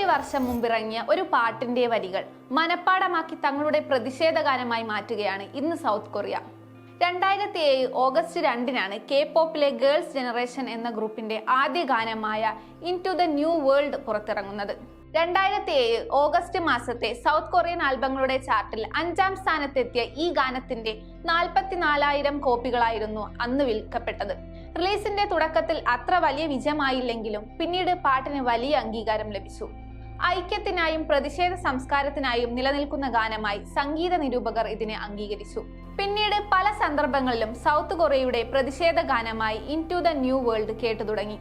പതിനേഴ് വർഷം മുമ്പിറങ്ങിയ ഒരു പാട്ടിന്റെ വരികൾ മനപ്പാടമാക്കി തങ്ങളുടെ പ്രതിഷേധ ഗാനമായി മാറ്റുകയാണ് ഇന്ന് സൗത്ത് കൊറിയ. രണ്ടായിരത്തി ഏഴ് ഓഗസ്റ്റ് രണ്ടിനാണ് കെ പോപ്പിലെ ഗേൾസ് ജനറേഷൻ എന്ന ഗ്രൂപ്പിന്റെ ആദ്യ ഗാനമായ in to the new world പുറത്തിറങ്ങുന്നത്. രണ്ടായിരത്തി ഏഴ് ഓഗസ്റ്റ് മാസത്തെ സൗത്ത് കൊറിയൻ ആൽബങ്ങളുടെ ചാർട്ടിൽ അഞ്ചാം സ്ഥാനത്തെത്തിയ ഈ ഗാനത്തിന്റെ നാൽപ്പത്തിനാലായിരം കോപ്പികളായിരുന്നു അന്ന് വിൽക്കപ്പെട്ടത്. റിലീസിന്റെ തുടക്കത്തിൽ അത്ര വലിയ വിജയമായില്ലെങ്കിലും പിന്നീട് പാട്ടിന് വലിയ അംഗീകാരം ലഭിച്ചു. ഐക്യത്തിനായും പ്രതിഷേധ സംസ്കാരത്തിനായും നിലനിൽക്കുന്ന ഗാനമായി സംഗീത നിരൂപകർ ഇതിനെ അംഗീകരിച്ചു. പിന്നീട് പല സന്ദർഭങ്ങളിലും സൗത്ത് കൊറിയയുടെ പ്രതിഷേധ ഗാനമായി in to the new world കേട്ടു തുടങ്ങി.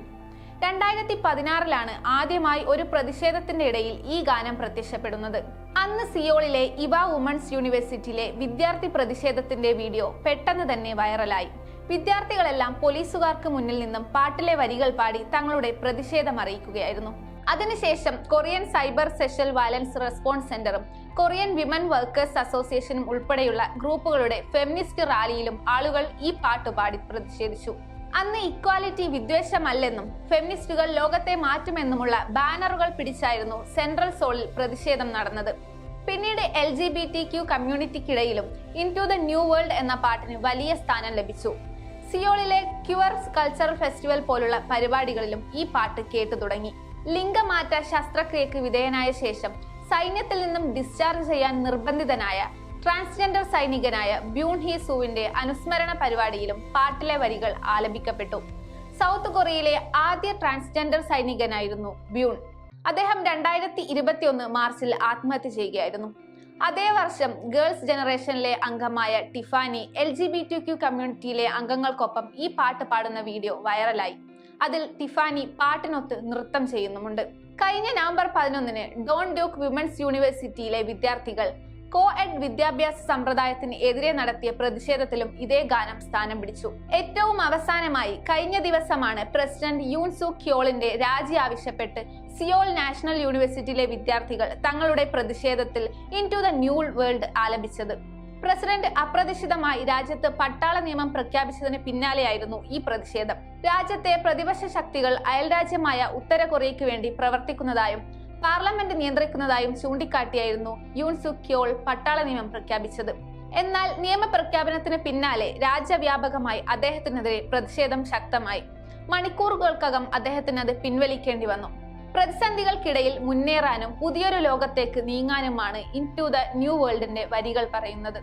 രണ്ടായിരത്തി പതിനാറിലാണ് ആദ്യമായി ഒരു പ്രതിഷേധത്തിന്റെ ഇടയിൽ ഈ ഗാനം പ്രത്യക്ഷപ്പെടുന്നത്. അന്ന് സിയോളിലെ ഇവ വുമൺസ് യൂണിവേഴ്സിറ്റിയിലെ വിദ്യാർത്ഥി പ്രതിഷേധത്തിന്റെ വീഡിയോ പെട്ടെന്ന് തന്നെ വൈറലായി. വിദ്യാർത്ഥികളെല്ലാം പോലീസുകാർക്ക് മുന്നിൽ നിന്നും പാട്ടിലെ വരികൾ പാടി തങ്ങളുടെ പ്രതിഷേധം അറിയിക്കുകയായിരുന്നു. അതിനുശേഷം Korean cyber sexual violence response സെന്ററും കൊറിയൻ വിമൻ വർക്കേഴ്സ് അസോസിയേഷനും ഉൾപ്പെടെയുള്ള ഗ്രൂപ്പുകളുടെ ഫെമിനിസ്റ്റ് റാലിയിലും ആളുകൾ ഈ പാട്ട് പാടി പ്രതിഷേധിച്ചു. അന്ന് ഇക്വാലിറ്റി വിദ്വേഷമല്ലെന്നും ഫെമിനിസ്റ്റുകൾ ലോകത്തെ മാറ്റുമെന്നുമുള്ള ബാനറുകൾ പിടിച്ചായിരുന്നു സെൻട്രൽ സോളിൽ പ്രതിഷേധം നടന്നത്. പിന്നീട് L G B T Q കമ്മ്യൂണിറ്റിക്കിടയിലും in to the new world എന്ന പാട്ടിന് വലിയ സ്ഥാനം ലഭിച്ചു. സിയോളിലെ ക്യുവർസ് കൾച്ചറൽ ഫെസ്റ്റിവൽ പോലുള്ള പരിപാടികളിലും ഈ പാട്ട് കേട്ടു തുടങ്ങി ലിംഗമാറ്റ ശസ്ത്രക്രിയക്ക് വിധേയനായ ശേഷം സൈന്യത്തിൽ നിന്നും ഡിസ്ചാർജ് ചെയ്യാൻ നിർബന്ധിതനായ ട്രാൻസ്ജെൻഡർ സൈനികനായ ബ്യൂൺ ഹി സൂവിന്റെ അനുസ്മരണ പരിപാടിയിലും പാട്ടിലെ വരികൾ ആലപിക്കപ്പെട്ടു. സൗത്ത് കൊറിയയിലെ ആദ്യ ട്രാൻസ്ജെൻഡർ സൈനികനായിരുന്നു ബ്യൂൺ അദ്ദേഹം രണ്ടായിരത്തി ഇരുപത്തിയൊന്ന് മാർച്ചിൽ ആത്മഹത്യ ചെയ്യുകയായിരുന്നു. അതേ വർഷം ഗേൾസ് ജനറേഷനിലെ അംഗമായ Tiffany L G B T Q കമ്മ്യൂണിറ്റിയിലെ അംഗങ്ങൾക്കൊപ്പം ഈ പാട്ട് പാടുന്ന വീഡിയോ വൈറലായി അതിൽ ടിഫാനി പാട്ടിനൊത്ത് നൃത്തം ചെയ്യുന്നുമുണ്ട്. കഴിഞ്ഞ നവംബർ പതിനൊന്നിന് ഡോൺ ഡ്യൂക്ക് വിമൻസ് യൂണിവേഴ്സിറ്റിയിലെ വിദ്യാർത്ഥികൾ കോ എഡ് വിദ്യാഭ്യാസ സമ്പ്രദായത്തിന് എതിരെ നടത്തിയ പ്രതിഷേധത്തിലും ഇതേ ഗാനം സ്ഥാനം പിടിച്ചു. ഏറ്റവും അവസാനമായി കഴിഞ്ഞ ദിവസമാണ് പ്രസിഡന്റ് യൂൺസു ക്യോളിന്റെ രാജി ആവശ്യപ്പെട്ട് സിയോൾ നാഷണൽ യൂണിവേഴ്സിറ്റിയിലെ വിദ്യാർത്ഥികൾ തങ്ങളുടെ പ്രതിഷേധത്തിൽ in to the new world ആലപിച്ചത്. പ്രസിഡന്റ് അപ്രതീക്ഷിതമായി രാജ്യത്ത് പട്ടാള നിയമം പ്രഖ്യാപിച്ചതിന് പിന്നാലെയായിരുന്നു ഈ പ്രതിഷേധം. രാജ്യത്തെ പ്രതിപക്ഷ ശക്തികൾ അയൽരാജ്യമായ ഉത്തര കൊറിയയ്ക്ക് വേണ്ടി പ്രവർത്തിക്കുന്നതായും പാർലമെന്റ് നിയന്ത്രിക്കുന്നതായും ചൂണ്ടിക്കാട്ടിയായിരുന്നു യൂൺ സു ക്യോൾ പട്ടാള നിയമം പ്രഖ്യാപിച്ചത്. എന്നാൽ നിയമപ്രഖ്യാപനത്തിന് പിന്നാലെ രാജ്യവ്യാപകമായി അദ്ദേഹത്തിനെതിരെ പ്രതിഷേധം ശക്തമായി. മണിക്കൂറുകൾക്കകം അദ്ദേഹത്തിന് അത് പിൻവലിക്കേണ്ടി വന്നു. പ്രതിസന്ധികൾക്കിടയിൽ മുന്നേറാനും പുതിയൊരു ലോകത്തേക്ക് നീങ്ങാനുമാണ് ഇൻ ടു ദ ന്യൂ വേൾഡിന്റെ വരികൾ പറയുന്നത്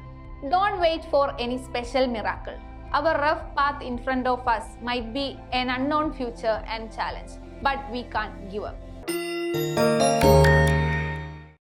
don't wait for any special miracle our rough path in front of us might be an unknown future and challenge but we can't give up.